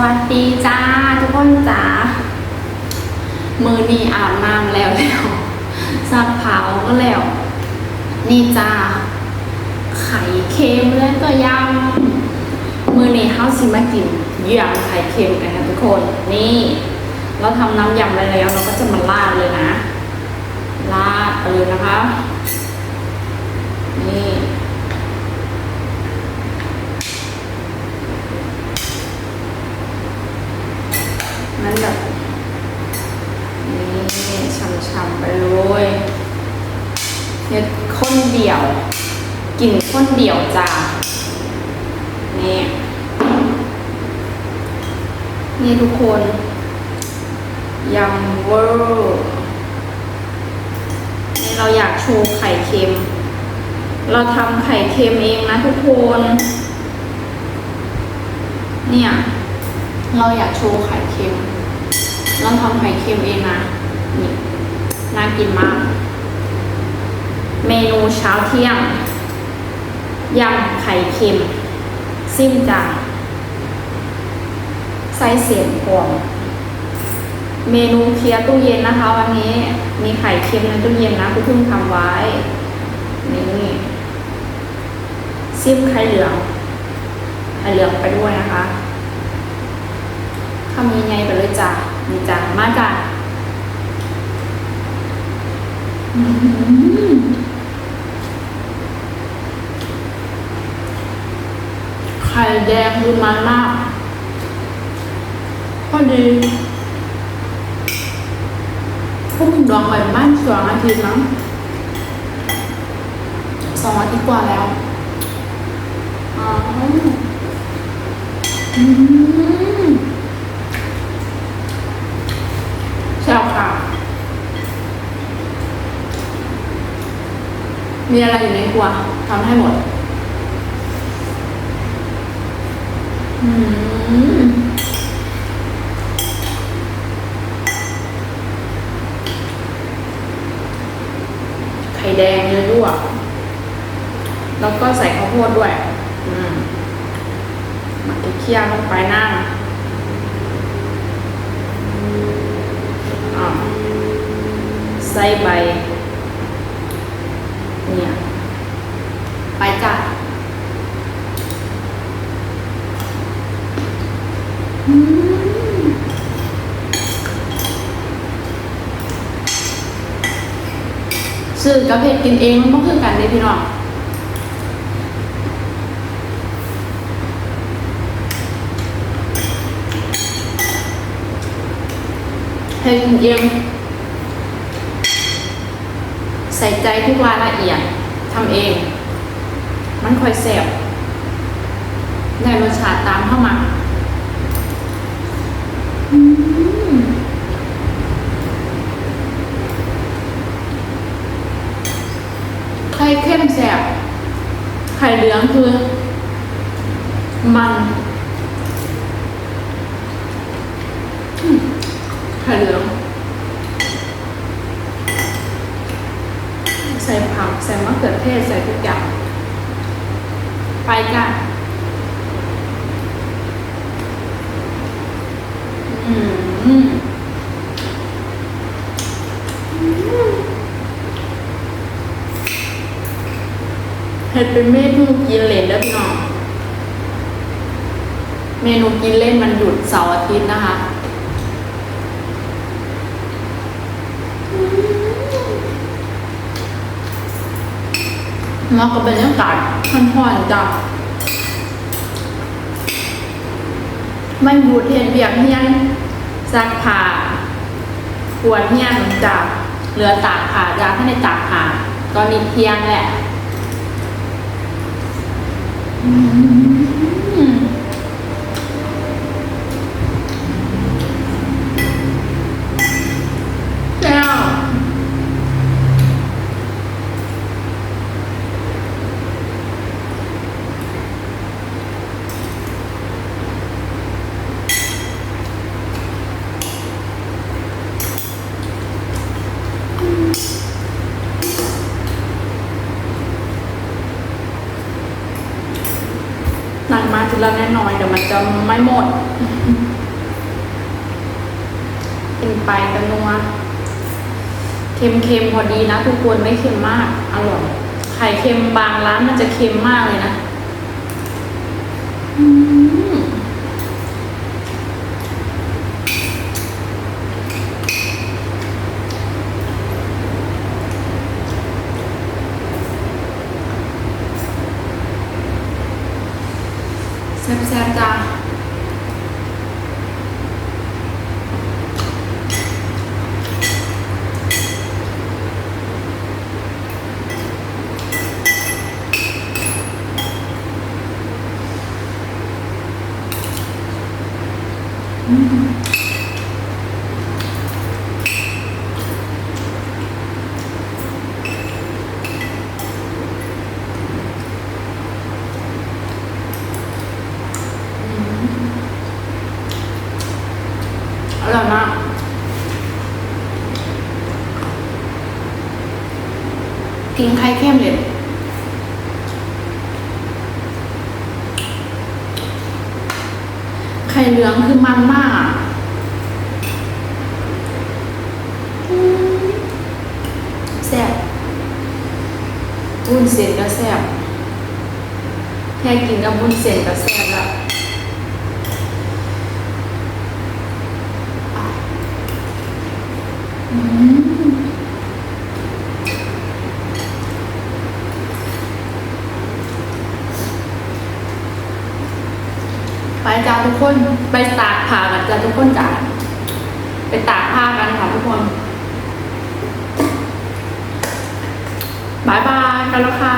วัสดีจ้าทุกคนจ้ามือนี่อาบน้ำแล้วแล้วซักผ้าก็แล้ว นี่จ้าไข่เค็มและก็ยำมือนี่เฮาสิมากินยำไข่เค็มกันนะทุกคน นี่ เราทำน้ำยำไปแล้ว เราก็จะมาราดเลยนะราดไปเลยนะคะ นี่แบบนี่ช่ำๆไปเลยเนี่ยข้นเดี่ ยวกลิ่นข้นเดี่ยวจ้านี่นี่ทุกคนยำเวอร์นี่เราอยากโชว์ไข่เค็ม เราทำไข่เค็มเองนะทุกคน เนี่ย เราอยากโชว์ไข่เค็ม เราทำไข่เค็มเองนะ นี่ น่ากินมาก เช้าเที่ยงยำไข่เค็ม ซิมจางไส้เสียงพวงเมนูเคลียร์ตู้เย็นนะคะวันนี้มีไข่เค็มในตู้เย็นนะคุณเพิ่งทำไว้ นี่ซิมไข่เหลืองไข่เหลืองไปด้วยนะคะทำยังไงไปเลยจ้ะนี่จ้ะมาจ้ะอื้อหือไข่แดงคือมันมากพอดีพุ่มดองไปบ้านสองอาทิตย์มั้งสองอาทิตย์กว่าแล้วอ๋ออืมแซ่บค่ะ มีอะไรอยู่ในครัวทำให้หมด อืม ไข่แดงเยอะด้วยแล้วก็ใส่ข้าวโพดด้วย อืมมาเคี่ยวลงไปนั่งอ่าใส่ใบ เนี่ย ไปจ้ะอืม ซื้อกระเพากินเองมันก็คือกันเลยพี่น้องเฮ็ดกินเองใส่ใจทุกรายละเอียดทำเอง มันค่อยแสบได้รสชาติตามเข้ามาอืมไข่เข้มแสบไข่เหลืองคือ มันไข่เหลืองใส่ผัก ใส่มะเขือเทศ ใส่ทุกอย่าง ไปกันอืมอืมเห็ดเป็นเมนูกินเลนเด้อพี่น้อง เมนูกินเล่นมันหยุดเสาร์อาทิตย์นะคะ แล้วก็เป็นเรื่องการพันผ่อนจ้ะไม่บูดเทียนเบียกเฮียนซักผ้าปวดเฮียนจ้ะเหลือตากผ้าจ้ะถ้าในตากผ้าก็นิดเพียงแหละ อืม ละน้อนเดี๋ยวมันจะไม่หมดกินไปกันนัวเค็มๆพอดีนะ ทุกคนไม่เค็มมาก อร่อยไข่เค็มบางร้านมันจะเค็มมากเลยนะ แซ่ กินไข่เค็มเลยไข่เหลืองคือมันมากแซ่บวุ้นเส้นก็แซ่บแค่กินกับวุ้นเส้นก็แซ่บแล้ว อืม ไปจ้าทุกคนไปตากผ้ากันจ้าทุกคนจ้าไปตากผ้ากันค่ะทุกคนบายบายกันแล้วค่ะ